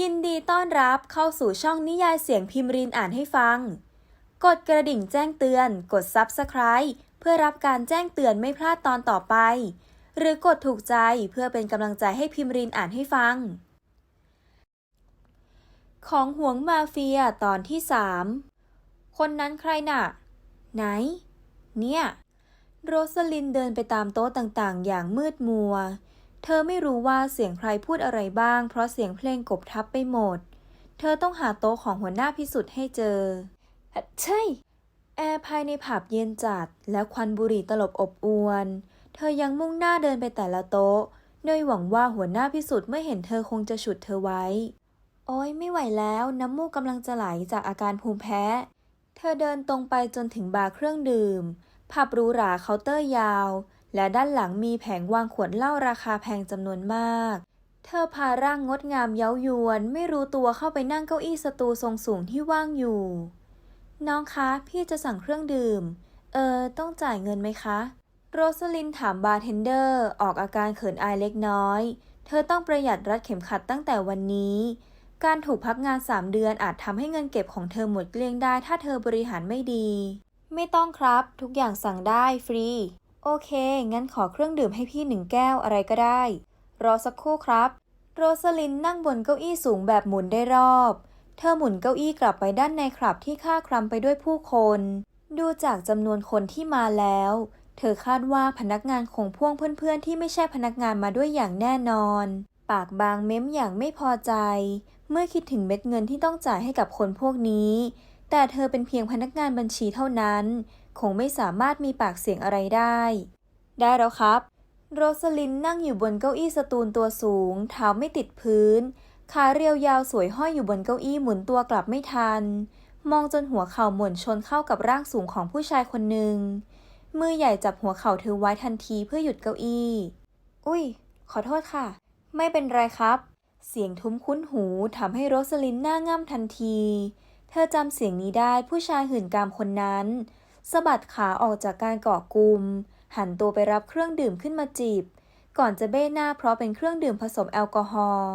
ยินดีต้อนรับเข้าสู่ช่องนิยายเสียงพิมพ์รินอ่านให้ฟัง กดกระดิ่งแจ้งเตือน กด Subscribe เพื่อรับการแจ้งเตือนไม่พลาดตอนต่อไป หรือกดถูกใจเพื่อเป็นกำลังใจให้พิมพ์รินอ่านให้ฟัง ของหวงมาเฟียตอนที่สามคนนั้นใครน่ะ ไหน เนี่ย โรสลินเดินไปตามโต๊ะต่างๆ อย่างมืดมัว เธอไม่รู้ว่าเสียงใครพูดอะไรบ้าง เพราะเสียงเพลงกบทับไปหมด เธอต้องหาโต๊ะของหัวหน้าพิสุทธิ์ให้เจออะใช่ แอร์ภายในผับเย็นจัด และควันบุหรี่ตลบอบอวน เธอยังมุ่งหน้าเดินไปแต่ละโต๊ะ โดยหวังว่าหัวหน้าพิสุทธิ์เมื่อเห็นเธอคงจะฉุดเธอไว้ โอ้ยไม่ไหวแล้ว น้ำมูกกำลังจะไหลจากอาการภูมิแพ้ เธอเดินตรงไปจนถึงบาร์เครื่องดื่ม ผับหรูหราเคาน์เตอร์ยาว และด้านหลังมีแผงวางขวดเหล้าราคาแพงจำนวนมาก เธอพาร่างงดงามเย้ายวน ไม่รู้ตัวเข้าไปนั่งเก้าอี้สตูทรงสูงที่ว่างอยู่ น้องคะพี่จะสั่งเครื่องดื่ม เออ ต้องจ่ายเงินไหมคะ โรสลินถามบาร์เทนเดอร์ ออกอาการเขินอายเล็กน้อย เธอต้องประหยัดรัดเข็มขัดตั้งแต่วันนี้การถูกพักงาน 3 เดือนอาจทำให้เงินเก็บของเธอหมดเกลี้ยงได้ถ้าเธอบริหารไม่ดี ไม่ต้องครับ ทุกอย่างสั่งได้ฟรี โอเค งั้นขอเครื่องดื่มให้พี่หนึ่งแก้วอะไรก็ได้ รอสักครู่ครับ โรสลินนั่งบนเก้าอี้สูงแบบหมุนได้รอบ เธอหมุนเก้าอี้กลับไปด้านในครับที่ค่าครำไปด้วยผู้คน ดูจากจำนวนคนที่มาแล้ว เธอคาดว่าพนักงานคงพ่วงเพื่อนๆ ที่ไม่ใช่พนักงานมาด้วยอย่างแน่นอน ปากบางเม้มอย่างไม่พอใจ เมื่อคิดถึงเม็ดเงินที่ต้องจ่ายให้กับคนพวกนี้ แต่เธอเป็นเพียงพนักงานบัญชีเท่านั้น คงไม่สามารถมีปากเสียงอะไรได้ ได้แล้วครับ โรสลินนั่งอยู่บนเก้าอี้สตูลตัวสูง เท้าไม่ติดพื้น ขาเรียวยาวสวยห้อยอยู่บนเก้าอี้หมุนตัวกลับไม่ทัน มองจนหัวเข่าหมุนชนเข้ากับร่างสูงของผู้ชายคนหนึ่ง มือใหญ่จับหัวเข่าเธอไว้ทันทีเพื่อหยุดเก้าอี้ อุ้ย ขอโทษค่ะ ไม่เป็นไรครับ เสียงทุ้มคุ้นหูทำให้โรสลินหน้าง่ำทันที เธอจำเสียงนี้ได้ผู้ชายหื่นกามคนนั้น สะบัดขาออกจากการเกาะกลุ่มหันตัวไปรับเครื่องดื่มขึ้นมาจีบ ก่อนจะเบ้หน้าเพราะเป็นเครื่องดื่มผสมแอลกอฮอล์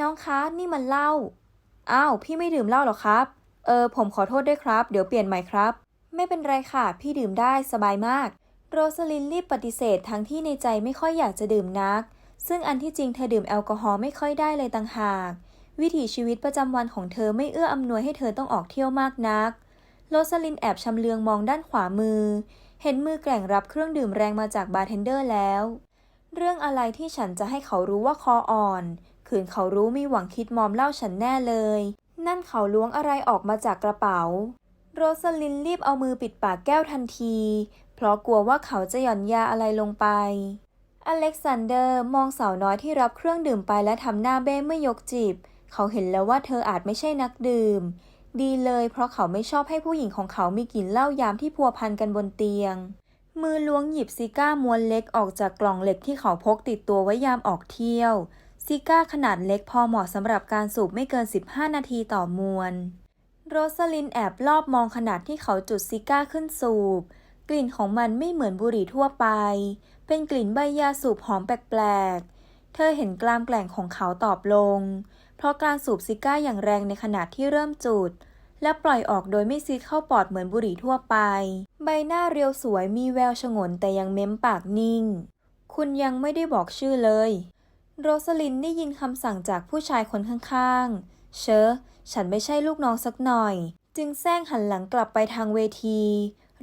น้องคะนี่มันเหล้าอ้าวพี่ไม่ดื่มเหล้าหรอครับ เออ ผมขอโทษด้วยครับ เดี๋ยวเปลี่ยนใหม่ครับ ไม่เป็นไรค่ะ พี่ดื่มได้สบายมาก โรสลินรีบปฏิเสธทั้งที่ในใจไม่ค่อยอยากจะดื่มนัก ซึ่งอันที่จริงเธอดื่มแอลกอฮอล์ไม่ค่อยได้เลยต่างหาก วิถีชีวิตประจำวันของเธอไม่เอื้ออำนวยให้เธอต้องออกเที่ยวมากนัก โรสลินแอบชำเลืองมองด้านขวามือ เห็นมือแกร่งรับเครื่องดื่มแรงมาจากบาร์เทนเดอร์แล้ว เรื่องอะไรที่ฉันจะให้เขารู้ว่าคออ่อน ขืนเขารู้มีหวังคิดมอมเหล่าฉันแน่เลย นั่นเขาล้วงอะไรออกมาจากกระเป๋า โรสลินรีบเอามือปิดปากแก้วทันที เพราะกลัวว่าเขาจะหย่อนยาอะไรลงไป อเล็กซานเดอร์มองสาวน้อยที่รับเครื่องดื่มไปและทำหน้าเบ้เมื่อยกจีบเขาเห็นแล้วว่าเธออาจไม่ใช่นักดื่ม ดีเลยเพราะเขาไม่ชอบให้ผู้หญิงของเขามีกลิ่นเหล้ายามที่พัวพันกันบนเตียง มือล้วงหยิบซิก้าม้วนเล็กออกจากกล่องเหล็กที่เขาพกติดตัวไว้ยามออกเที่ยว ซิก้าขนาดเล็กพอเหมาะสำหรับการสูบไม่เกิน 15 นาทีต่อมวน โรสลินแอบลอบมองขนาดที่เขาจุดซิก้าขึ้นสูบ กลิ่นของมันไม่เหมือนบุหรี่ทั่วไป เป็นกลิ่นใบยาสูบหอมแปลกๆ เธอเห็นกลามแกล่งของเขาตอบลง เพราะการสูบซิก้าอย่างแรงในขณะที่เริ่มจุด และปล่อยออกโดยไม่ซีดเข้าปอดเหมือนบุหรี่ทั่วไป ใบหน้าเรียวสวยมีแววฉงนแต่ยังเม้มปากนิ่ง คุณยังไม่ได้บอกชื่อเลย โรสลินได้ยินคำสั่งจากผู้ชายคนข้างๆ เชอฉันไม่ใช่ลูกน้องสักหน่อย จึงแซงหันหลังกลับไปทางเวที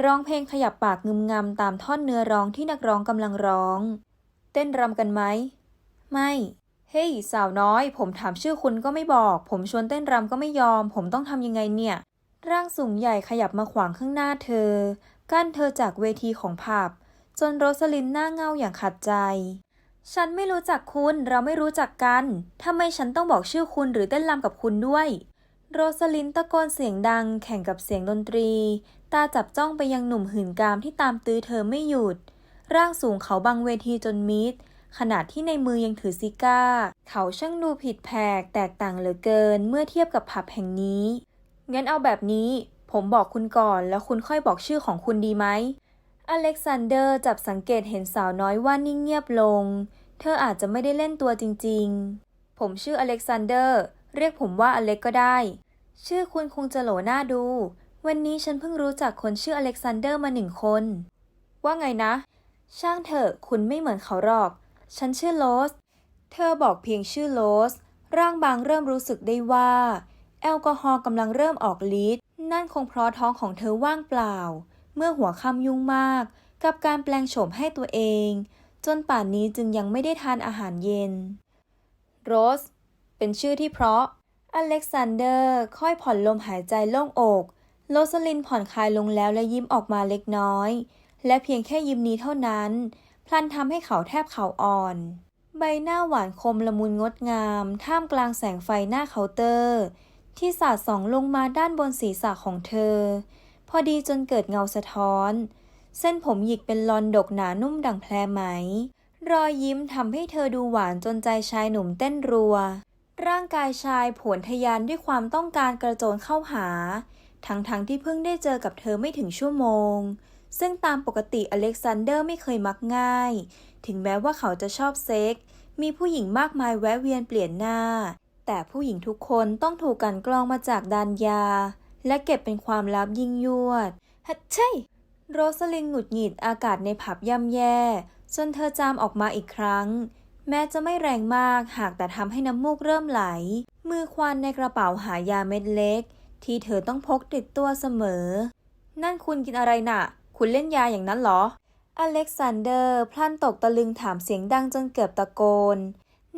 ร้องเพลงขยับปากงึมงำตามท่อนเนื้อร้องที่นักร้องกำลังร้อง เต้นรำกันไหม ไม่ เฮ้ยสาวน้อย ผมถามชื่อคุณก็ไม่บอก ผมชวนเต้นรำก็ไม่ยอม ผมต้องทำยังไงเนี่ย ร่างสูงใหญ่ขยับมาขวางข้างหน้าเธอ กั้นเธอจากเวทีของผับ จนโรสลินหน้าเงาอย่างขัดใจ ฉันไม่รู้จักคุณ เราไม่รู้จักกัน ทำไมฉันต้องบอกชื่อคุณหรือเต้นรำกับคุณด้วย โรสลินตะโกนเสียงดัง แข่งกับเสียงดนตรี ตาจับจ้องไปยังหนุ่มหื่นกามที่ตามตื้อเธอไม่หยุด ร่างสูงเขาบังเวทีจนมิด ขณะที่ในมือยังถือซิก้า เขาช่างดูผิดแผกแตกต่างเหลือเกินเมื่อเทียบกับผับแห่งนี้ งั้นเอาแบบนี้ ผมบอกคุณก่อนแล้วคุณค่อยบอกชื่อของคุณดีไหม อเล็กซานเดอร์จับสังเกตเห็นสาวน้อยว่านิ่งเงียบลง เธออาจจะไม่ได้เล่นตัวจริง ๆ ผมชื่ออเล็กซานเดอร์ เรียกผมว่าอเล็กก็ได้ ชื่อคุณคงจะโหลหน้าดู วันนี้ฉันเพิ่งรู้จักคนชื่ออเล็กซานเดอร์มาหนึ่งคน ว่าไงนะ ช่างเถอะคุณไม่เหมือนเขาหรอก ฉันชื่อโรสเธอบอกเพียงชื่อโรสร่างบางเริ่มรู้สึกได้ว่า แอลกอฮอล์กำลังเริ่มออกฤทธิ์ นั่นคงเพราะท้องของเธอว่างเปล่า เมื่อหัวค่ำยุ่งมาก กับการแปลงโฉมให้ตัวเอง จนป่านนี้จึงยังไม่ได้ทานอาหารเย็น โรส เป็นชื่อที่เพราะ อเล็กซานเดอร์ค่อยผ่อนลมหายใจโล่งอกโรสลินผ่อนคลายลงแล้วและยิ้มออกมาเล็กน้อย และเพียงแค่ยิ้มนี้เท่านั้น พลันทำให้เขาแทบเขาอ่อน ใบหน้าหวานคมละมุนงดงาม ท่ามกลางแสงไฟหน้าเคาน์เตอร์ ที่สาดส่องลงมาด้านบนศีรษะของเธอ พอดีจนเกิดเงาสะท้อน เส้นผมหยิกเป็นลอนดกหนานุ่มดั่งแพรไหม รอยยิ้มทำให้เธอดูหวานจนใจชายหนุ่มเต้นรัว ร่างกายชายผวนทะยานด้วยความต้องการกระโจนเข้าหา ทั้งๆทที่เพิ่งได้เจอกับเธอไม่ถึงชั่วโมง ซึ่งตามปกติอเล็กซานเดอร์ไม่เคยมักง่าย ถึงแม้ว่าเขาจะชอบเซ็ก มีผู้หญิงมากมายแวะเวียนเปลี่ยนหน้า แต่ผู้หญิงทุกคนต้องถูกกันกรองมาจากดานยา และเก็บเป็นความลับยิ่งยวดฮัทใช่ โรสลินหงุดหงิดอากาศในผับย่ำแย่ จนเธอจามออกมาอีกครั้ง แม้จะไม่แรงมากหากแต่ทำให้น้ำมูกเริ่มไหล มือควานในกระเป๋าหายาเม็ดเล็ก ที่เธอต้องพกติดตัวเสมอ นั่นคุณกินอะไรน่ะ คุณเล่นยาอย่างนั้นเหรอ อเล็กซานเดอร์ พลันตกตะลึงถามเสียงดังจนเกือบตะโกน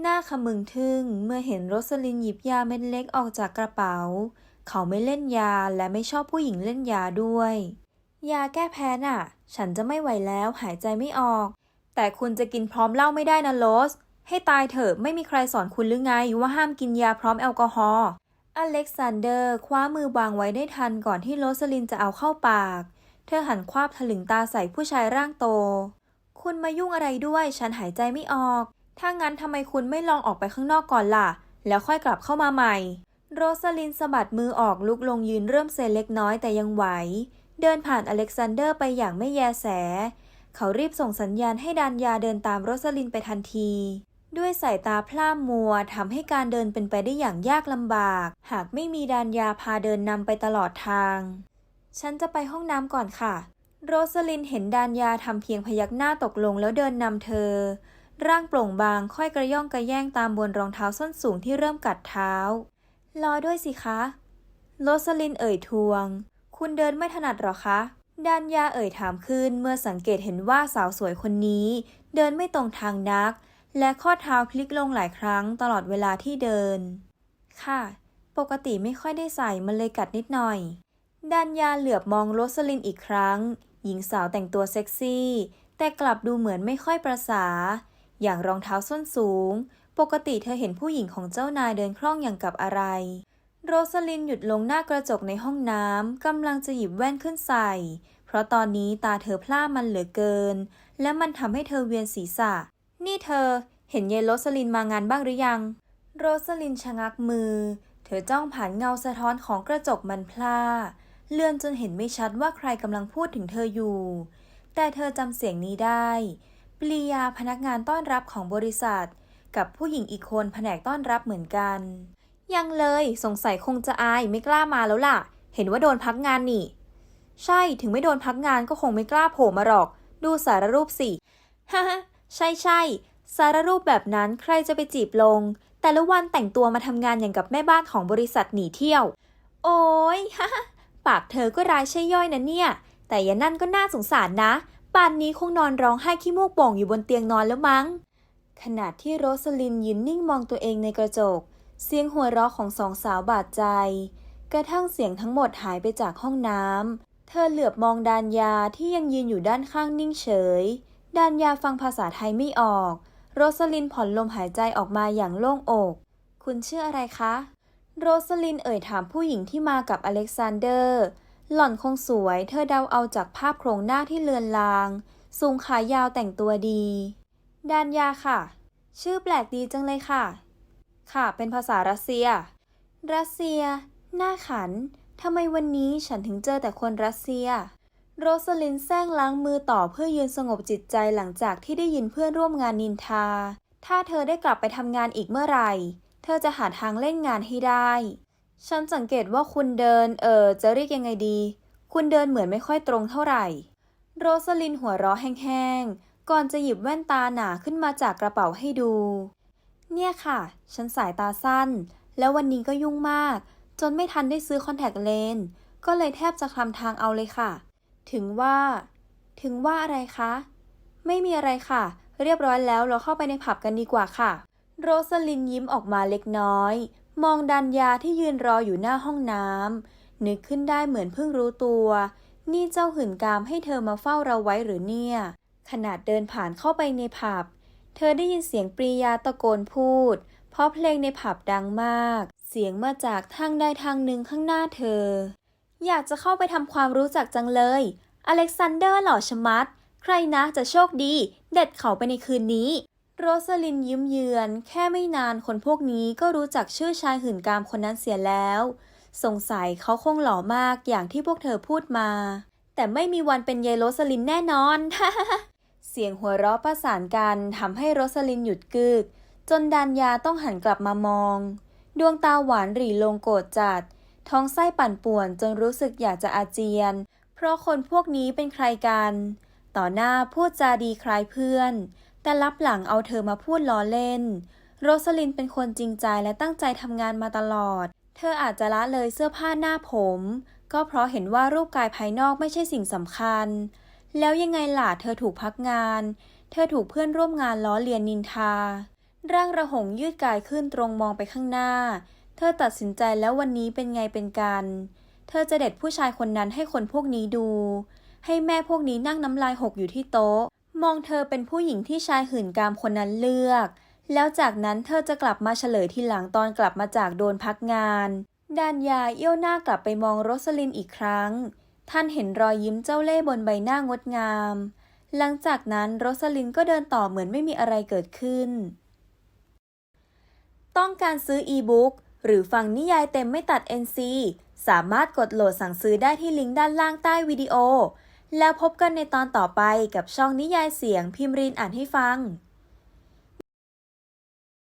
หน้าขมึงทึ่งเมื่อเห็นโรสลินหยิบยาเม็ดเล็กออกจากกระเป๋า เขาไม่เล่นยาและไม่ชอบผู้หญิงเล่นยาด้วย ยาแก้แพ้น่ะ ฉันจะไม่ไหวแล้วหายใจไม่ออก แต่คุณจะกินพร้อมเหล้าไม่ได้นะโรสให้ตายเถอะไม่มีใครสอนคุณหรือไงว่าห้ามกินยาพร้อมแอลกอฮอล์อเล็กซานเดอร์ คว้ามือวางไว้ได้ทันก่อนที่โรสลินจะเอาเข้าปาก เธอหันคว้าบถลึงตาใส่ผู้ชายร่างโต คุณมายุ่งอะไรด้วย ฉันหายใจไม่ออก ถ้างั้นทำไมคุณไม่ลองออกไปข้างนอกก่อนล่ะ แล้วค่อยกลับเข้ามาใหม่ โรสลินสะบัดมือออกลุกลงยืนเริ่มเซเล็กน้อยแต่ยังไหว เดินผ่านอเล็กซานเดอร์ไปอย่างไม่แยแส เขารีบส่งสัญญาณให้ดานยาเดินตามโรสลินไปทันทีด้วยสายตาพร่ามัวทำให้การเดินเป็นไปได้อย่างยากลำบาก หากไม่มีดานยาพาเดินนำไปตลอดทาง ฉันจะไปห้องน้ำก่อนค่ะ โรสลินเห็นดานยาทำเพียงพยักหน้าตกลงแล้วเดินนำเธอ ร่างโปร่งบางค่อยกระย่องกระแย่งตามบนรองเท้าส้นสูงที่เริ่มกัดเท้า รอด้วยสิคะ โรสลินเอ่ยทวง คุณเดินไม่ถนัดหรอคะดานยาเอ่ยถามขึ้นเมื่อสังเกตเห็นว่าสาวสวยคนนี้ เดินไม่ตรงทางนัก และข้อเท้าพลิกลงหลายครั้งตลอดเวลาที่เดิน ค่ะ ปกติไม่ค่อยได้ใส่มันเลยกัดนิดหน่อย ดานยาเหลือบมองโรสลินอีกครั้ง หญิงสาวแต่งตัวเซ็กซี่ แต่กลับดูเหมือนไม่ค่อยประสา อย่างรองเท้าส้นสูง ปกติเธอเห็นผู้หญิงของเจ้านายเดินคล่องอย่างกับอะไร โรสลินหยุดลงหน้ากระจกในห้องน้ำกำลังจะหยิบแว่นขึ้นใส่ เพราะตอนนี้ตาเธอพร่ามันเหลือเกิน และมันทำให้เธอเวียนศีรษะ นี่เธอ เห็นเยายโรสลินมางานบ้างหรือยัง โรสลินชะงักมือ เธอจ้องผ่านเงาสะท้อนของกระจกมันพล่า เลื่อนจนเห็นไม่ชัดว่าใครกำลังพูดถึงเธออยู่ แต่เธอจำเสียงนี้ได้ปลียาพนักงานต้อนรับของบริษัท กับผู้หญิงอีกคนแผนกต้อนรับเหมือนกัน ยังเลยสงสัยคงจะอายไม่กล้ามาแล้วล่ะ เห็นว่าโดนพักงานนี่ ใช่ถึงไม่โดนพักงานก็คงไม่กล้าโผล่มาหรอก ดูสารรูปสิฮ่าฮใช่ใช่สารรูปแบบนั้นใครจะไปจีบลง แต่ละวันแต่งตัวมาทำงานอย่างกับแม่บ้านของบริษัทหนีเที่ยว โอ้ยฮ่า ปากเธอก็ร้ายใช่ย่อยนะเนี่ย แต่ยานั่นก็น่าสงสารนะ ป่านนี้คงนอนร้องไห้ขี้มูกโป่งอยู่บนเตียงนอนแล้วมั้ง ขณะที่โรสลินยืนนิ่งมองตัวเองในกระจก เสียงหัวเราะของสองสาวบาดใจ กระทั่งเสียงทั้งหมดหายไปจากห้องน้ำ เธอเหลือบมองดานยาที่ยังยืนอยู่ด้านข้างนิ่งเฉย ดานยาฟังภาษาไทยไม่ออก โรสลินผ่อนลมหายใจออกมาอย่างโล่งอก คุณชื่ออะไรคะ โรสลินเอ่ยถามผู้หญิงที่มากับอเล็กซานเดอร์ หล่อนคงสวย เธอเดาเอาจากภาพโครงหน้าที่เลือนลาง สูงขายาวแต่งตัวดี ดานยาค่ะ ชื่อแปลกดีจังเลยค่ะ ค่ะ เป็นภาษารัสเซีย รัสเซีย หน้าขัน ทำไมวันนี้ฉันถึงเจอแต่คนรัสเซีย โรสลินแซงล้างมือต่อเพื่อยืนสงบจิตใจหลังจากที่ได้ยินเพื่อนร่วมงานนินทา ถ้าเธอได้กลับไปทำงานอีกเมื่อไหร่ เธอจะหาทางเล่นงานให้ได้ ฉันสังเกตว่าคุณเดิน เออจะเรียกยังไงดี คุณเดินเหมือนไม่ค่อยตรงเท่าไหร่ โรสลินหัวเราะแห้งๆ ก่อนจะหยิบแว่นตาหนาขึ้นมาจากกระเป๋าให้ดู เนี่ยค่ะ ฉันสายตาสั้น แล้ววันนี้ก็ยุ่งมาก จนไม่ทันได้ซื้อคอนแทคเลนส์ ก็เลยแทบจะคลำทางเอาเลยค่ะ ถึงว่า ถึงว่าอะไรคะ ไม่มีอะไรค่ะ เรียบร้อยแล้วเราเข้าไปในผับกันดีกว่าค่ะ โรสลินยิ้มออกมาเล็กน้อย มองดันยาที่ยืนรออยู่หน้าห้องน้ำนึกขึ้นได้เหมือนเพิ่งรู้ตัว นี่เจ้าหื่นกามให้เธอมาเฝ้าเราไว้หรือเนี่ย ขนาดเดินผ่านเข้าไปในผับ เธอได้ยินเสียงปรียาตะโกนพูด เพราะเพลงในผับดังมาก เสียงมาจากทางใดทางหนึ่งข้างหน้าเธอ อยากจะเข้าไปทำความรู้จักจังเลย อเล็กซานเดอร์หล่อชะมัด ใครนะจะโชคดี เด็ดเขาไปในคืนนี้ โรสลินยิ้มเยือน แค่ไม่นานคนพวกนี้ก็รู้จักชื่อชายหื่นกามคนนั้นเสียแล้ว สงสัยเขาคงหล่อมากอย่างที่พวกเธอพูดมา แต่ไม่มีวันเป็นยายโรสลินแน่นอน เสียงหัวเราะประสานกันทำให้โรสลินหยุดกึก จนดันยาต้องหันกลับมามอง ดวงตาหวานหรี่ลงโกรธจัด ท้องไส้ปั่นป่วนจนรู้สึกอยากจะอาเจียน เพราะคนพวกนี้เป็นใครกัน ต่อหน้าพูดจาดีคล้ายเพื่อน แต่ลับหลังเอาเธอมาพูดล้อเล่น โรสลินเป็นคนจริงใจและตั้งใจทำงานมาตลอด เธออาจจะละเลยเสื้อผ้าหน้าผม ก็เพราะเห็นว่ารูปกายภายนอกไม่ใช่สิ่งสำคัญ แล้วยังไงล่ะเธอถูกพักงาน เธอถูกเพื่อนร่วมงานล้อเลียนนินทา ร่างระหงยืดกายขึ้นตรงมองไปข้างหน้า เธอตัดสินใจแล้ววันนี้เป็นไงเป็นกัน เธอจะเด็ดผู้ชายคนนั้นให้คนพวกนี้ดู ให้แม่พวกนี้นั่งน้ำลายหกอยู่ที่โต๊ะ มองเธอเป็นผู้หญิงที่ชายหื่นกามคนนั้นเลือก แล้วจากนั้นเธอจะกลับมาเฉลยทีหลังตอนกลับมาจากโดนพักงานดานยาเอี้ยวหน้ากลับไปมองโรสลินอีกครั้ง ท่านเห็นรอยยิ้มเจ้าเล่ห์บนใบหน้างดงาม หลังจากนั้นโรสลินก็เดินต่อเหมือนไม่มีอะไรเกิดขึ้น ต้องการซื้ออีบุ๊กหรือฟังนิยายเต็มไม่ตัด NC สามารถกดโหลดสั่งซื้อได้ที่ลิงก์ด้านล่างใต้วิดีโอ แล้วพบกันในตอนต่อไปกับช่องนิยายเสียงพิมรินอ่านให้ฟัง